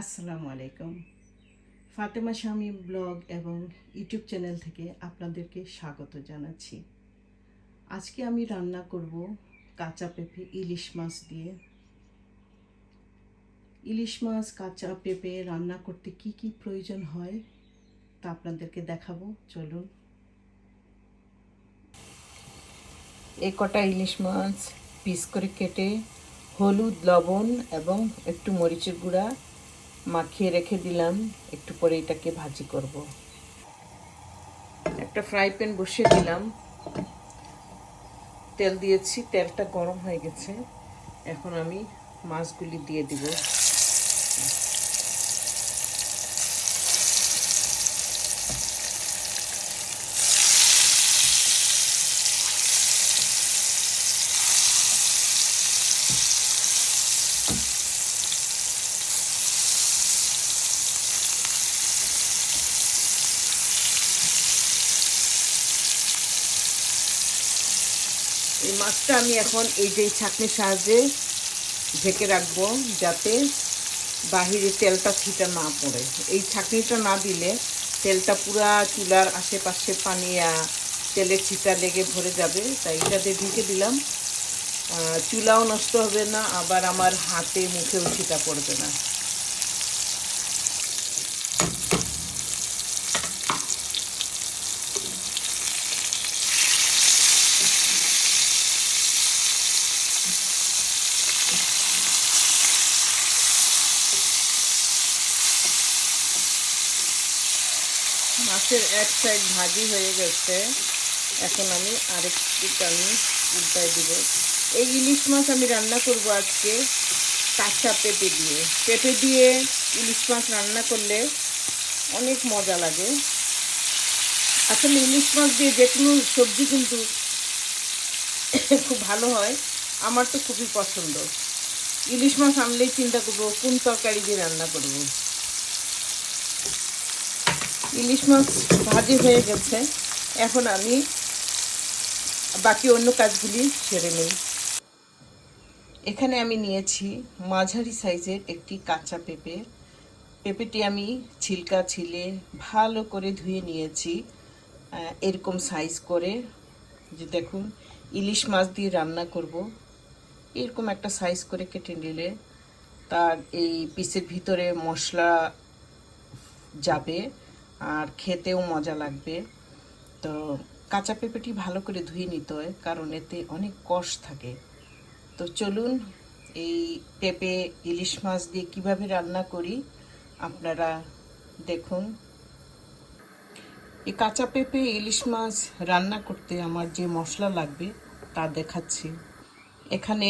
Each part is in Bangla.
আসসালামু আলাইকুম। ফাতেমা স্বামী ব্লগ এবং ইউটিউব চ্যানেল থেকে আপনাদেরকে স্বাগত জানাচ্ছি। আজকে আমি রান্না করব কাঁচা পেঁপে ইলিশ মাছ দিয়ে। ইলিশ মাছ, কাঁচা পেঁপে রান্না করতে কি কি প্রয়োজন হয় তা আপনাদেরকে দেখাবো। চলুন। এ কটা ইলিশ মাছ পিস করে কেটে হলুদ, লবণ এবং একটু মরিচের গুঁড়া মাখিয়ে রেখে দিলাম। একটু পরে এটাকে ভাজি করব। একটা ফ্রাই প্যান বসিয়ে দিলাম। তেল দিয়েছি, তেলটা গরম হয়ে গেছে। এখন আমি মাছগুলি দিয়ে দিব এই মাছটা আমি এখন এই যে ছাঁকনির সাহায্যে ঢেকে রাখব যাতে বাহিরে তেলটা ছিটা না পড়ে। এই ছাঁকনিটা না দিলে তেলটা পুরা চুলার আশেপাশে পানি তেলের ছিটা লেগে ভরে যাবে। তাই এটাতে ঢেকে দিলাম। চুলাও নষ্ট হবে না, আবার আমার হাতে মুখেও ছিটা পড়বে না। মাছের এক সাইড ভাজি হয়ে গেছে। এখন আমি আরেকটা আমি উল্টায় দিব। এই ইলিশ মাছ আমি রান্না করব আজকে কাঁচা পেঁপে দিয়ে। পেঁপে দিয়ে ইলিশ মাছ রান্না করলে অনেক মজা লাগে। আসলে ইলিশ মাছ দিয়ে যে কোনো সবজি কিন্তু খুব ভালো হয়। আমার তো খুবই পছন্দ। ইলিশ মাছ আনলেই চিন্তা করব কোন তরকারি দিয়ে রান্না করব। ইলিশ মাছ ভাজি হয়ে গেছে। এখন আমি বাকি অন্য কাজগুলি সেরে নেই। এখানে আমি নিয়েছি মাঝারি সাইজের একটি কাঁচা পেঁপে। পেঁপেটি আমি ছিলকা ছিলে ভালো করে ধুয়ে নিয়েছি এরকম সাইজ করে। যে দেখুন, ইলিশ মাছ দিয়ে রান্না করব। এরকম একটা সাইজ করে কেটে নিলে তার এই পিসের ভিতরে মশলা যাবে। আর খেতেও মজা লাগবে। তো কাঁচা পেঁপেটি ভালো করে ধুয়ে নিতে হয়, কারণ এতে অনেক কষ থাকে। তো চলুন এই পেঁপে, ইলিশ মাছ দিয়ে কীভাবে রান্না করি, আপনারা দেখুন। এই কাঁচা পেঁপে, ইলিশ মাছ রান্না করতে আমার যে মশলা লাগবে, তা দেখাচ্ছি। এখানে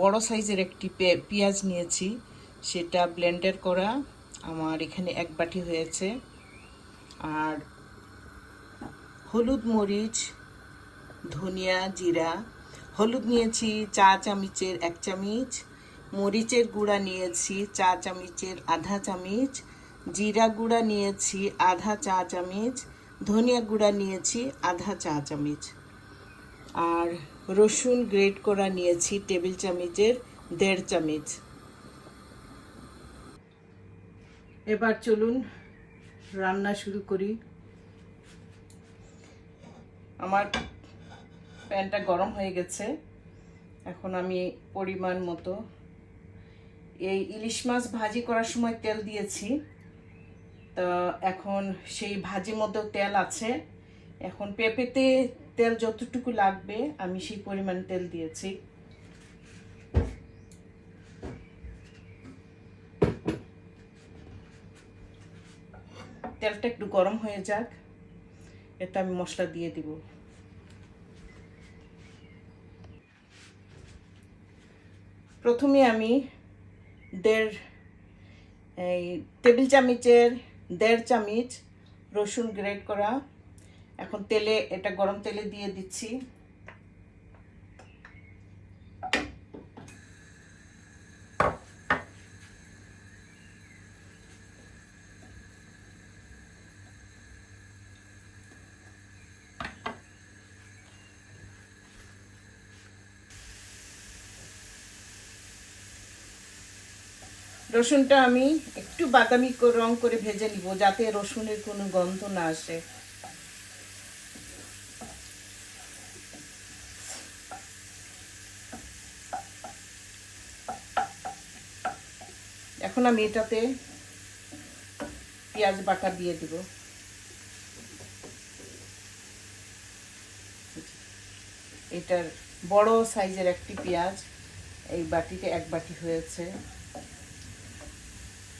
বড় সাইজের একটি পেঁয়াজ নিয়েছি, সেটা ব্লেন্ডার করা। আমার এখানে এক বাটি হয়েছে। আর হলুদ মরিচ, ধনিয়া জিরা, হলুদ নিয়েছি চা চামচের এক চামচ, মরিচের গুঁড়া নিয়েছি চা চামচের আধা চামচ, জিরা গুঁড়া নিয়েছি আধা চা চামচ, ধনিয়া গুঁড়া নিয়েছি আধা চা চামচ। আর রসুন গ্রেট করা নিয়েছি টেবিল চামচের দেড় চামচ। এবার চলুন রান্না শুরু করি। আমার প্যানটা গরম হয়ে গেছে। এখন আমি পরিমাণ মতো এই ইলিশ মাছ ভাজি করার সময় তেল দিয়েছি। তো এখন সেই ভাজির মধ্যেও তেল আছে। এখন পেঁপেতে তেল যতটুকু লাগবে, আমি সেই পরিমাণ তেল দিয়েছি। তেলটা একটু গরম হয়ে যাক। এটা আমি মশলা দিয়ে দিব। প্রথমে আমি দেড়, এই টেবিল চামিচের দেড় চামিচ রসুন গ্রেট করা। এখন তেলে, এটা গরম তেলে দিয়ে দিচ্ছি। রসুনটা আমি একটু বাদামি রং করে ভেজে নিব, যাতে রসুনের কোনো গন্ধ না আসে। এখন আমি এটাতে পেঁয়াজ বাটা দিয়ে দিব। এটার বড় সাইজের একটি পেঁয়াজ এই বাটিতে এক বাটি হয়েছে।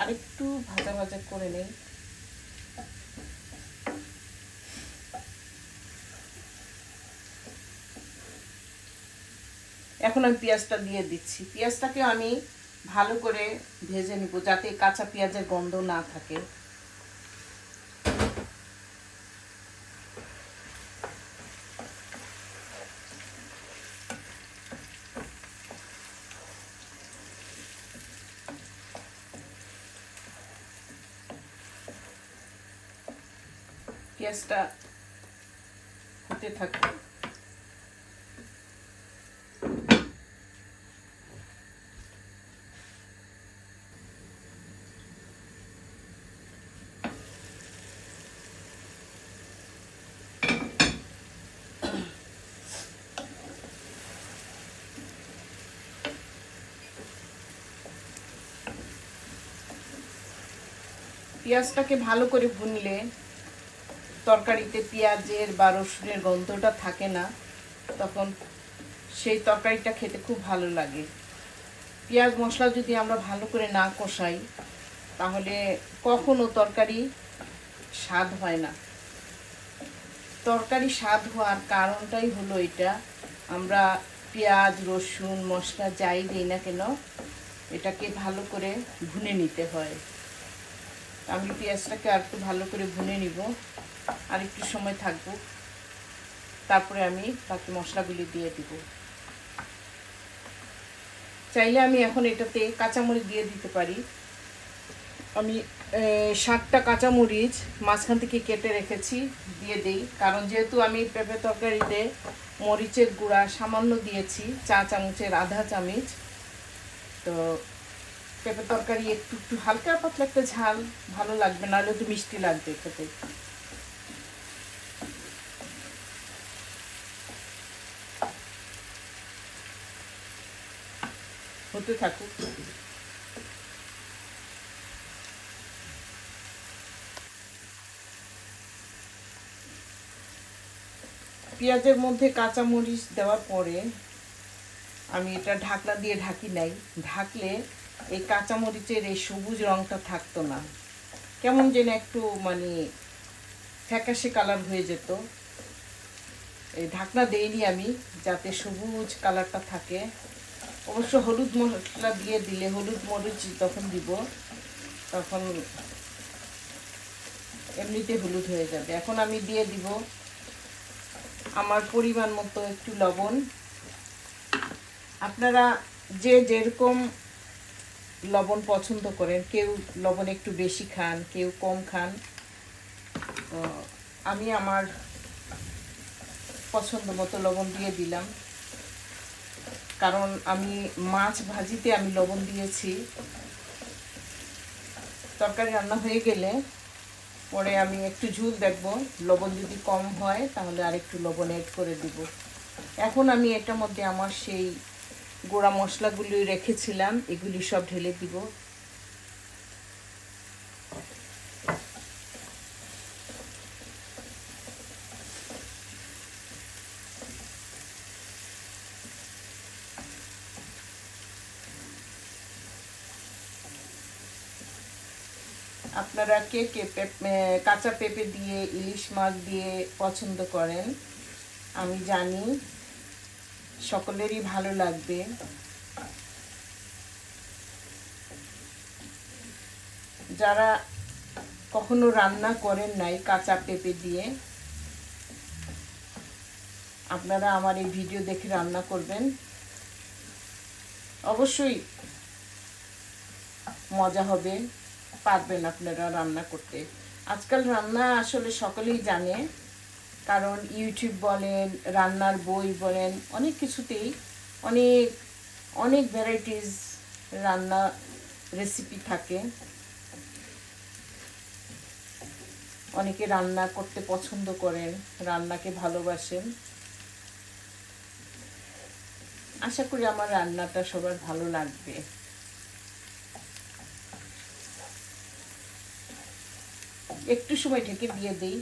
আরেকটু ভাজা ভাজা করে নেই। এখন আমি পেঁয়াজটা দিয়ে দিচ্ছি। পেঁয়াজটাকে আমি ভালো করে ভেজে নিব যাতে কাঁচা পেঁয়াজের গন্ধ না থাকে। পেঁয়াজটা হতে থাকে পেঁয়াজটাকে ভালো করে ভুনলে তরকারিতে পেঁয়াজের বা রসুনের গন্ধটা থাকে না, তখন সেই তরকারিটা খেতে খুব ভালো লাগে। পেঁয়াজ মশলা যদি আমরা ভালো করে না কষাই, তাহলে কখনো তরকারি স্বাদ হয় না। তরকারি স্বাদ হওয়ার কারণটাই হলো এটা, আমরা পেঁয়াজ, রসুন, মশলা যাই দিই না কেন, এটাকে ভালো করে ভুনে নিতে হয়। আমি পেঁয়াজটাকে আর একটু ভালো করে ভুনে নিব। আর একটু সময় থাকব। তারপরে আমি বাকি মশলাগুলি দিয়ে দিব। চাইলে আমি এখন এটাতে কাঁচামরিচ দিয়ে দিতে পারি। আমি ষাটটা কাঁচামরিচ মাঝখান থেকে কেটে রেখেছি, দিয়ে দেই। কারণ যেহেতু আমি পেঁপে তরকারিতে মরিচের গুঁড়া সামান্য দিয়েছি, চা চামচের আধা চামচ, তো পেঁপে তরকারি একটু একটু হালকা পাতলা একটা ঝাল, ভালো লাগবে, নাহলে একটু মিষ্টি লাগবে খেতে। হতে থাকুক। পেঁয়াজের মধ্যে কাঁচামরিচ দেওয়ার পরে আমি এটা ঢাকনা দিয়ে ঢাকি নাই। ঢাকলে এই কাঁচামরিচের এই সবুজ রঙটা থাকতো না। কেমন যেন একটু মানে ফ্যাকাশে কালার হয়ে যেত। এই ঢাকনা দেইনি আমি, যাতে সবুজ কালারটা থাকে। অবশ্য হলুদ মশলা দিয়ে দিলে হলুদ মরিচ যখন দিব, তখন এমনিতে হলুদ হয়ে যাবে। এখন আমি দিয়ে দিব আমার পরিমাণ মতো একটু লবণ। আপনারা যে যেরকম লবণ পছন্দ করেন, কেউ লবণ একটু বেশি খান, কেউ কম খান আমি আমার পছন্দ মতো লবণ দিয়ে দিলাম। কারণ আমি মাছ ভাজিতে আমি লবণ দিয়েছি। তরকারি রান্না হয়ে গেলে পরে আমি একটু ঝুল দেখব। লবণ যদি কম হয় তাহলে আর একটু লবণ অ্যাড করে দিব। এখন আমি এটার মধ্যে আমার সেই গোড়া মশলাগুলি রেখেছিলাম। এগুলি সব ঢেলে দিব। আপনারা কে কে কাঁচা পেঁপে দিয়ে ইলিশ মাছ দিয়ে পছন্দ করেন, আমি জানি। সকলেরই ভালো লাগবে। যারা কখনো রান্না করেন নাই কাঁচা পেঁপে দিয়ে, আপনারা আমার এই ভিডিও দেখে রান্না করবেন। অবশ্যই মজা হবে। পারবেন আপনারা রান্না করতে। আজকাল রান্না আসলে সকলেই জানে, কারণ ইউটিউব বলেন, রান্নার বই বলেন, অনেক কিছুতেই অনেক অনেক ভ্যারাইটিস রান্না রেসিপি থাকে। অনেকে রান্না করতে পছন্দ করেন, রান্নাকে ভালোবাসেন। আশা করি আমার রান্নাটা সবার ভালো লাগবে। একটু সময় ঢেকে দিয়ে দিই।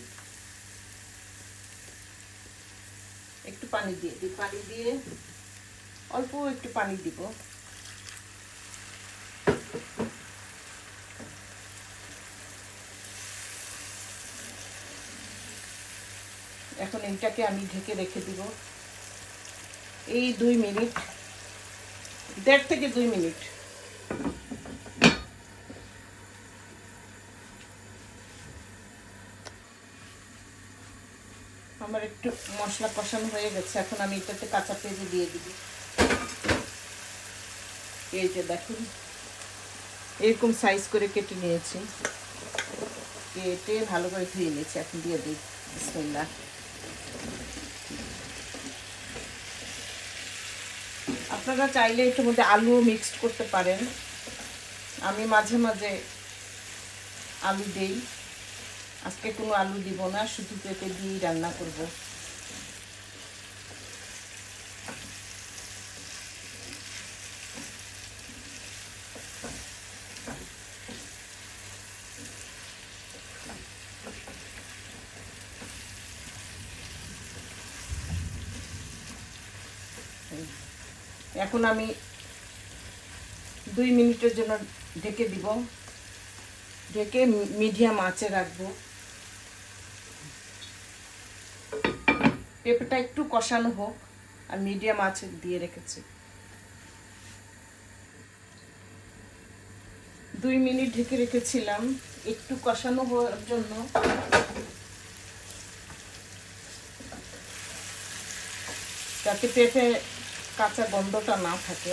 একটু পানি দিয়ে দিই। পানি দিয়ে অল্প একটু পানি দিব। এখন এইটাকে আমি ঢেকে রেখে দিব। এই দুই মিনিট, দেড় থেকে দুই মিনিট আমার একটু মশলা কষানো হয়ে গেছে, এখন আমি এটাতে কাঁচা পেঁয়াজ দিয়ে দিব। এই যে দেখুন, এরকম সাইজ করে কেটে নিয়েছি। কেটে ভালো করে ধুয়ে নিয়েছি, এখন দিয়ে দিই। বিসমিল্লাহ। আপনারা চাইলে এটার মধ্যে আলু মিক্সড করতে পারেন। আমি মাঝে মাঝে আলু দেই। আজকে কোনো আলু দিব না, শুধু পেঁপে দিয়েই রান্না করব। এখন আমি দুই মিনিটের জন্য ঢেকে দিব। ঢেকে মিডিয়াম আঁচে রাখব। পেঁপেটা একটু কষানো হোক আর মিডিয়াম আঁচে দিয়ে রেখেছি। দুই মিনিট ঢেকে রেখেছিলাম, একটু কষানো হওয়ার জন্য। যাতে পেঁপে কাঁচা গন্ধটা না থাকে।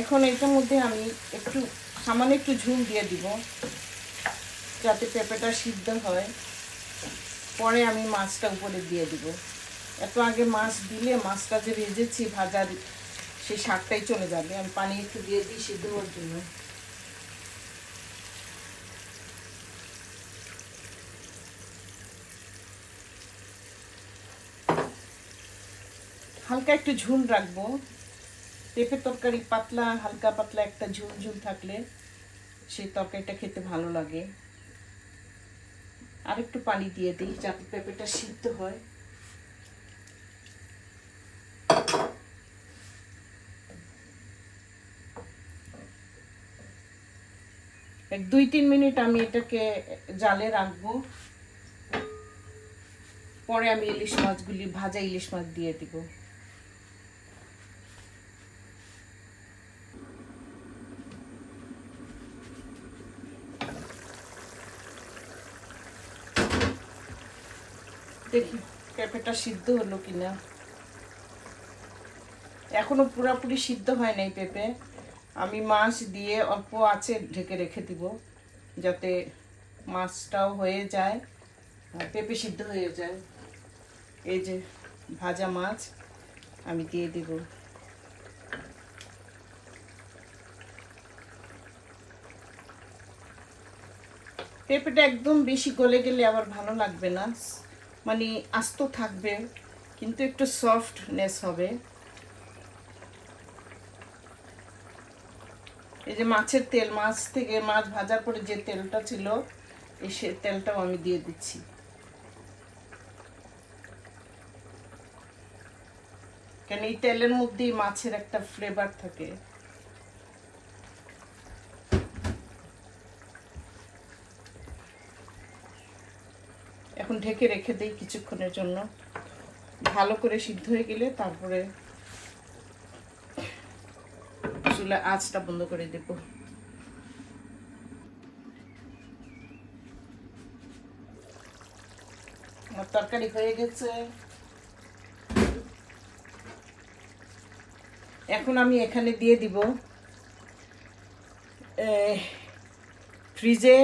এখন এটার মধ্যে আমি একটু, সামান্য একটু ঝুল দিয়ে দিব, যাতে পেঁপেটা সিদ্ধ হয়। পরে আমি মাছটা উপরে দিয়ে দিব। এত আগে মাছ দিলে মাছটা যে ভেজেছি, ভাজার সেই শাকটাই চলে যাবে। আমি পানি একটু দিয়ে দিই সিদ্ধ হওয়ার জন্য। হালকা একটু ঝুল রাখব। পেঁপে তরকারি পাতলা, হালকা পাতলা একটা ঝুল ঝুল থাকলে সেই তরকারিটা খেতে ভালো লাগে। আর একটু পানি দিয়ে দিই যাতে পেঁপেটা সিদ্ধ হয়। এক দুই তিন মিনিট আমি এটাকে জালে রাখব। পরে আমি ইলিশ মাছগুলি, ভাজা ইলিশ মাছ দিয়ে দিব। দেখি, পেঁপেটা সিদ্ধ হলো কিনা। এখনও পুরোপুরি সিদ্ধ হয় নাই পেঁপে। আমি মাছ দিয়ে অল্প আছে ঢেকে রেখে দিব, যাতে মাছটাও হয়ে যায় পেঁপে সিদ্ধ হয়ে যায়। এই যে ভাজা মাছ, আমি দিয়ে দিব। পেঁপেটা একদম বেশি গলে গেলে আবার ভালো লাগবে না। মানে আস্ত থাকবে, কিন্তু একটু সফটনেস হবে। এই যে মাছের তেল, মাছ থেকে মাছ ভাজার পরে যে তেলটা ছিল, এই সে তেলটাও আমি দিয়ে দিচ্ছি। কেন এই তেলের মধ্যেই মাছের একটা ফ্লেভার থাকে। ঢেকে রেখে দিই কিছুক্ষণের জন্য। ভালো করে সিদ্ধ হয়ে গেলে তারপরে চুলা আঁচটা বন্ধ করে দেব। তরকারি হয়ে গেছে। এখন আমি এখানে দিয়ে দিব ফ্রিজে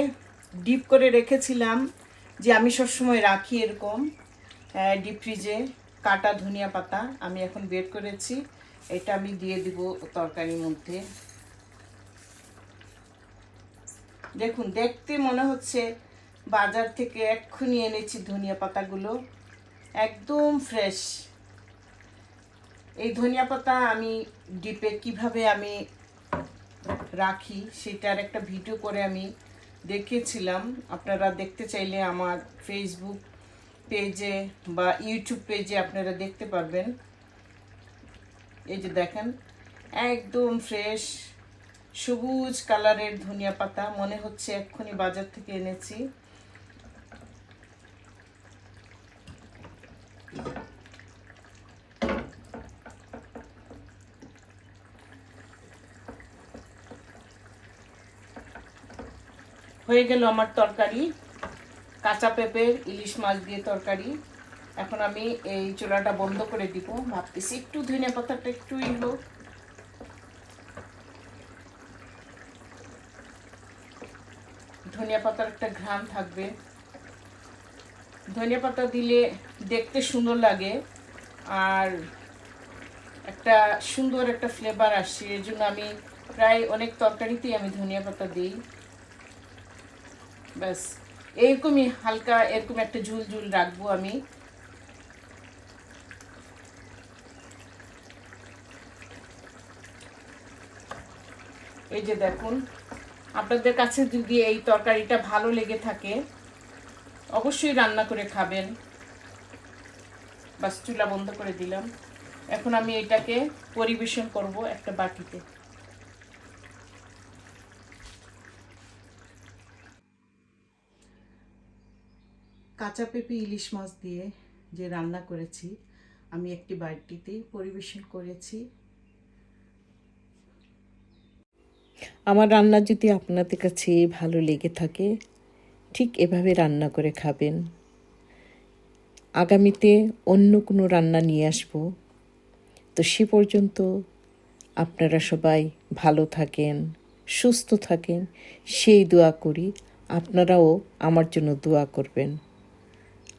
ডিপ করে রেখেছিলাম যে আমি সবসময় রাখি এরকম ডিপ ফ্রিজে কাটা ধনিয়া পাতা আমি এখন বের করেছি। এটা আমি দিয়ে দিব তরকারির মধ্যে। দেখুন, দেখতে মনে হচ্ছে বাজার থেকে এক্ষুনি এনেছি ধনিয়া পাতাগুলো। একদম ফ্রেশ এই ধনিয়া পাতা আমি ডিপে কীভাবে আমি রাখি, সেটার একটা ভিডিও করে আমি দেখিয়েছিলাম। আপনারা দেখতে চাইলে আমার ফেসবুক পেজে বা ইউটিউব পেজে আপনারা দেখতে পারবেন। এই যে দেখেন, একদম ফ্রেশ সবুজ কালারের ধনিয়া পাতা। মনে হচ্ছে এক্ষুনি বাজার থেকে এনেছি। হয়ে গেল আমার তরকারি। কাঁচা পেঁপের ইলিশ মাছ দিয়ে তরকারি। এখন আমি এই চুলাটা বন্ধ করে দিব। ভাবতেছি একটু ধনে পাতাটা একটু ইলো ধনিয়া পাতার একটা ঘ্রাম থাকবে। ধনিয়া পাতা দিলে দেখতে সুন্দর লাগে আর একটা সুন্দর একটা ফ্লেভার আসছে এর জন্য আমি প্রায় অনেক তরকারিতেই আমি ধনিয়া পাতা দিই। ব্যাস, এরকমই হালকা, এরকম একটা ঝুল ঝুল রাখব আমি। এই যে দেখুন, আপনাদের কাছে যদি এই তরকারিটা ভালো লেগে থাকে, অবশ্যই রান্না করে খাবেন। বাস চুলা বন্ধ করে দিলাম। এখন আমি এটাকে পরিবেশন করব একটা বাটিতে। কাঁচা পেঁপে ইলিশ মাছ দিয়ে যে রান্না করেছি, আমি একটি বাটিতে পরিবেশন করেছি। আমার রান্না যদি আপনাদের কাছে ভালো লেগে থাকে, ঠিক এভাবে রান্না করে খাবেন। আগামীতে অন্য কোনো রান্না নিয়ে আসব। তো সে পর্যন্ত আপনারা সবাই ভালো থাকেন, সুস্থ থাকেন। সেই দোয়া করি, আপনারাও আমার জন্য দোয়া করবেন।